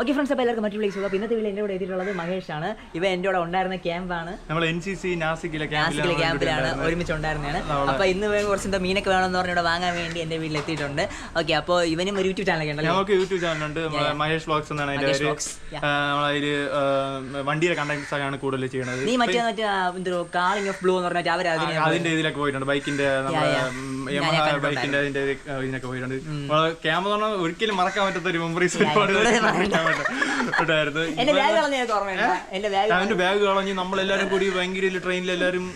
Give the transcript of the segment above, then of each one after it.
Okay friends അപ്പോൾ എല്ലാവർക്കും മറ്റു വിളിച്ചു അപ്പോൾ ഇന്നത്തെ വീട്ടിൽ എന്റെ കൂടെ എത്തിയിട്ടുള്ളത് മഹേഷാണ്. ഇവ എന്റെ കൂടെ ഉണ്ടായിരുന്ന ക്യാമ്പാണ്. നമ്മൾ എൻ സി സി നാസിക്കിലെ നാസിക്കിലെ ക്യാമ്പിലാണ് ഒരുമിച്ച് ഉണ്ടായിരുന്നതാണ്. അപ്പോൾ ഇന്ന് കുറച്ച് എന്താ മീനൊക്കെ വേണമെന്ന് പറഞ്ഞു ഇവിടെ വാങ്ങാൻ വേണ്ടി എന്റെ വീട്ടിൽ എത്തിയിട്ടുണ്ട്. ഓക്കെ അപ്പോൾ ഇവനും ഒരു യൂട്യൂബ് ചാനൽ ഉണ്ടല്ലോ? നമുക്ക് യൂട്യൂബ് ചാനൽ ഉണ്ട്. മഹേഷ് വ്ളോഗ്സ് എന്നാണ് അതിന്റെ മഹേഷ് yeah. നമ്മളതിൽ വണ്ടിയുടെ കണ്ടക്ടൻസ് ആണ് കൂടുതൽ ചെയ്യുന്നത്. നീ മറ്റേ മറ്റേ എന്തോ കാളിംഗ് ഓഫ് ബ്ലൂ എന്ന് പറഞ്ഞാൽ അവർ അതിന് അതിന്റെ ഇതിലൊക്കെ പോയിട്ടുണ്ട്. ബൈക്കിന്റെ അതിന്റെ ഇത്, ആ, ഇതിനൊക്കെ പോയിട്ടുണ്ട് പറഞ്ഞാൽ ഒരിക്കലും മറക്കാൻ പറ്റാത്ത ഒരു മെമ്മറീസ് പറയണ്ട. ഉണ്ടായിരുന്നു അവന്റെ ബാഗ് കളഞ്ഞ് നമ്മളെല്ലാരും കൂടി ഭയങ്കര ട്രെയിനിൽ എല്ലാരും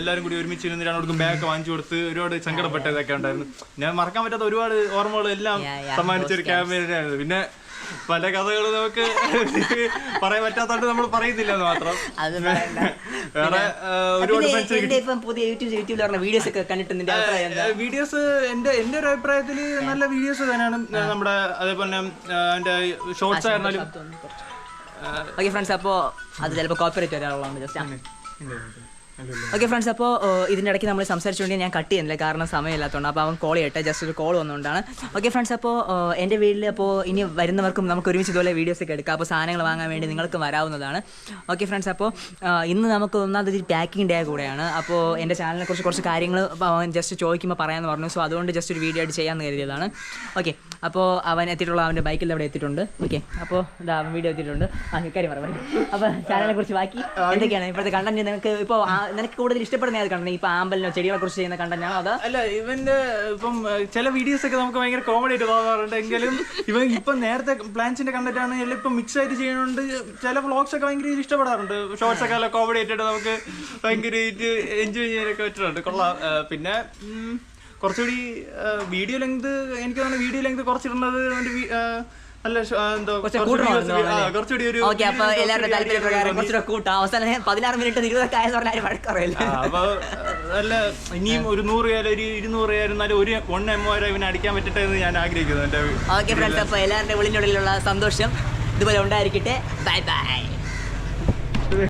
എല്ലാരും കൂടി ഒരുമിച്ച് ഇരുന്നിട്ടാണ് അവർക്ക് ബാഗ് വാങ്ങിച്ചു കൊടുത്ത് ഒരുപാട് സങ്കടപ്പെട്ടതൊക്കെ ഉണ്ടായിരുന്നു. ഞാൻ മറക്കാൻ പറ്റാത്ത ഒരുപാട് ഓർമ്മകൾ എല്ലാം Yeah, yeah, സമ്മാനിച്ച ഒരു those ക്യാമ്പയിനായിരുന്നു പിന്നെ പല കഥകളും നമുക്ക് പറയാൻ പറ്റാത്തോണ്ട് നമ്മൾ പറയുന്നില്ല മാത്രം. അത് പറയണ്ട. വേറെ ഏഹ്, ഒരുപാട് ഫ്രണ്ട്സ് എന്റെ ഇപ്പം പുതിയ യൂട്യൂബ് യൂട്യൂബിൽ പറഞ്ഞ വീഡിയോസ് ഒക്കെ കണ്ടിട്ട് നിന്റെ അഭിപ്രായം എന്താ? വീഡിയോസ് എന്റെ എന്റെ ഒരു അഭിപ്രായത്തിൽ നല്ല വീഡിയോസ് തന്നെയാണ്. നമ്മുടെ അതേപോലെ തന്നെ എന്റെ ഷോർട്സ് ആയിരുന്നാലും. ഓക്കെ ഫ്രണ്ട്സ് അപ്പോ അത് ചിലപ്പോ കോപ്പറേറ്റ് വരാനുള്ളതാണ് ജസ്റ്റ് ഓക്കെ ഫ്രണ്ട്സ് അപ്പോൾ ഇതിന്റെ ഇടയ്ക്ക് നമ്മൾ സംസാരിച്ചുകൊണ്ട് ഞാൻ കട്ട് ചെയ്യുന്നില്ല. കാരണം സമയമില്ലാത്തതുകൊണ്ട് അപ്പോൾ അവൻ കോൾ ചെയ്യട്ടെ. ജസ്റ്റ് ഒരു കോൾ വന്നുകൊണ്ടാണ് ഓക്കെ ഫ്രണ്ട്സ് അപ്പോൾ എന്റെ വീട്ടിൽ അപ്പോൾ ഇനി വരുന്നവർക്കും നമുക്ക് ഒരുമിച്ച് ഇതുപോലെ വീഡിയോസ് ഒക്കെ എടുക്കാം. അപ്പോൾ സാധനങ്ങൾ വാങ്ങാൻ വേണ്ടി നിങ്ങൾക്ക് വരാവുന്നതാണ്. ഓക്കെ ഫ്രണ്ട്സ് അപ്പോൾ ഇന്ന് നമുക്ക് ഒന്നാമത് ഒരു പാക്കിംഗ് ഡേ കൂടെയാണ്. അപ്പോൾ എന്റെ ചാനലിനെ കുറിച്ച് കുറച്ച് കാര്യങ്ങൾ ജസ്റ്റ് ചോദിക്കുമ്പോൾ പറയാമെന്ന് പറഞ്ഞു. സോ അതുകൊണ്ട് ജസ്റ്റ് ഒരു വീഡിയോ ആയിട്ട് ചെയ്യാമെന്ന് കരുതിയതാണ്. ഓക്കെ അപ്പോൾ അവൻ എത്തിയിട്ടുള്ള അവന്റെ ബൈക്കിൽ അവിടെ എത്തിയിട്ടുണ്ട്. ഓക്കെ അപ്പോൾ ഇതാ വീഡിയോ എത്തിയിട്ടുണ്ട്. ആ കാര്യം പറഞ്ഞു അപ്പോൾ ചാനലിനെ കുറിച്ച് ബാക്കി എന്തൊക്കെയാണ്? ഇപ്പോഴത്തെ കണ്ടന്റ് നിങ്ങൾക്ക് ഇപ്പോൾ നിനക്ക് കൂടുതൽ ഇഷ്ടപ്പെടുന്ന ഏത് കണ്ടത് ഇപ്പൊ ആമ്പലിനോ ചെടികളെ കുറിച്ച് ചെയ്യുന്ന കണ്ടന്റ് ഞാൻ അതോ? അല്ല ഇവന്റെ ഇപ്പം ചില വീഡിയോസ് ഒക്കെ നമുക്ക് ഭയങ്കര കോമഡി ആയിട്ട് തോന്നാറുണ്ട് എങ്കിലും ഇവൻ ഇപ്പൊ നേരത്തെ പ്ലാൻസിന്റെ കണ്ടിട്ടാണ് എല്ലാം ഇപ്പം മിക്സ് ആയിട്ട് ചെയ്യുന്നുണ്ട് ചില വ്ളോഗ്സ് ഒക്കെ ഭയങ്കര ഇഷ്ടപ്പെടാറുണ്ട്. ഷോർട്സ് ഒക്കെ നല്ല കോമഡി ആയിട്ട് നമുക്ക് ഭയങ്കര എൻജോയ് ചെയ്യാനൊക്കെ പറ്റുന്നുണ്ട്. കൊള്ളാം. പിന്നെ കുറച്ചുകൂടി വീഡിയോ ലെങ്ത് എനിക്ക് തോന്നുന്നു വീഡിയോ ലെങ്ത് കുറച്ചിടുന്നത് എന്തോ കുറച്ചുകൂടി ഒരു- ആ, ഒരു ഓക്കെ അപ്പോൾ video എല്ലാവരുടെ കുറച്ചുകൂടി താല്പര്യ പ്രകാരം കുറച്ചുകൂടെ കൂട്ടാം. അവസാനം പതിനാറ് മിനിറ്റ് ഇരുപതൊക്കെ ആയെന്ന് പറഞ്ഞാൽ വഴക്കറിയില്ല? ആ, അപ്പൊ അല്ല ഇനിയും ഒരു നൂറ് ഒരു ഇരുന്നൂറ് ഒരു വൺ എം വരെ ഇവനെ അടിക്കാൻ പറ്റട്ടെ എന്ന് ഞാൻ ആഗ്രഹിക്കുന്നു എന്റെ ഓക്കെ ഫ്രണ്ട്സ് എല്ലാവരുടെ ഉള്ളിനുള്ളിലുള്ള സന്തോഷം ഇതുപോലെ ഉണ്ടായിരിക്കട്ടെ. Bye bye